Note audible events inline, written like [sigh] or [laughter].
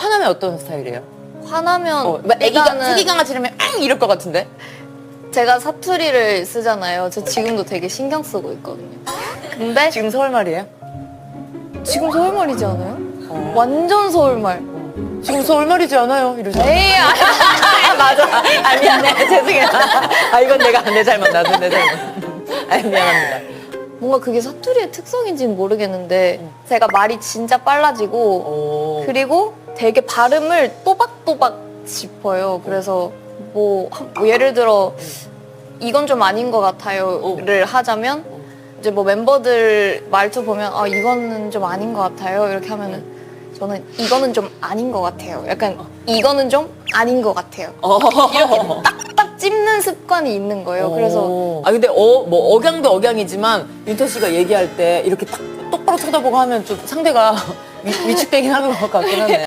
화나면 어떤 스타일이에요? 화나면 어, 막 애기가 일단은 새끼 강아지 이러면 앙 이럴 것 같은데. 제가 사투리를 쓰잖아요. 저 지금도 되게 신경 쓰고 있거든요. 근데 지금 서울 말이에요? 지금 서울말이지 않아요? 어. 완전 서울말. 지금 서울 말이지 않아요? 이러죠. 에이, 아, 아, 맞아. 아, 미안해. [laughs] 죄송해요. 아, 이건 내가 내 잘못, 나도 내 잘못. 아, 미안합니다. 뭔가 그게 사투리의 특성인지는 모르겠는데 제가 말이 진짜 빨라지고 오. 그리고 되게 발음을 또박또박 짚어요. 그래서 뭐, 한- 뭐 예를 들어 이건 좀 아닌 것 같아요를 하자면 이제 뭐 멤버들 말투 보면 아 이거는 좀 아닌 것 같아요 이렇게 하면은 저는 이거는 좀 아닌 것 같아요. 약간 이거는 좀 아닌 것 같아요. 어. 이렇게 딱딱 찝는 습관이 있는 거예요. 그래서 아 근데 어 뭐 억양도 억양이지만 윤태 씨가 얘기할 때 이렇게 딱 똑바로 쳐다보고 하면 좀 상대가 [laughs] 위, 위축되긴 하는 것 같긴 하네.